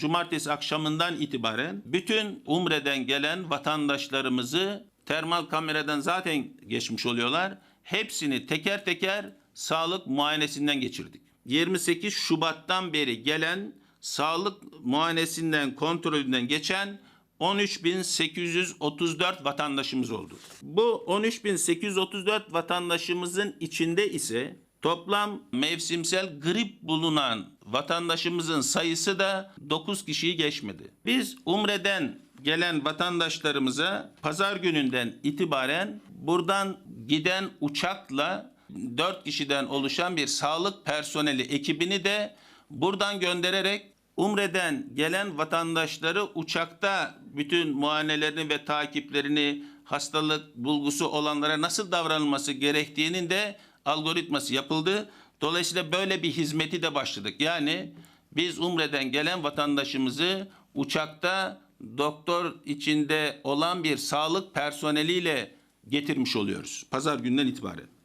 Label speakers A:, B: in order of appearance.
A: cumartesi akşamından itibaren bütün Umre'den gelen vatandaşlarımızı termal kameradan zaten geçmiş oluyorlar. Hepsini teker teker sağlık muayenesinden geçirdik. 28 Şubat'tan beri gelen sağlık muayenesinden kontrolünden geçen 13.834 vatandaşımız oldu. Bu 13.834 vatandaşımızın içinde ise toplam mevsimsel grip bulunan vatandaşımızın sayısı da 9 kişiyi geçmedi. Biz Umre'den gelen vatandaşlarımıza pazar gününden itibaren buradan giden uçakla 4 kişiden oluşan bir sağlık personeli ekibini de buradan göndererek Umre'den gelen vatandaşları uçakta bütün muayenelerini ve takiplerini hastalık bulgusu olanlara nasıl davranılması gerektiğinin de algoritması yapıldı. Dolayısıyla böyle bir hizmeti de başladık. Yani biz Umre'den gelen vatandaşımızı uçakta doktor içinde olan bir sağlık personeliyle getirmiş oluyoruz. Pazar günden itibaren.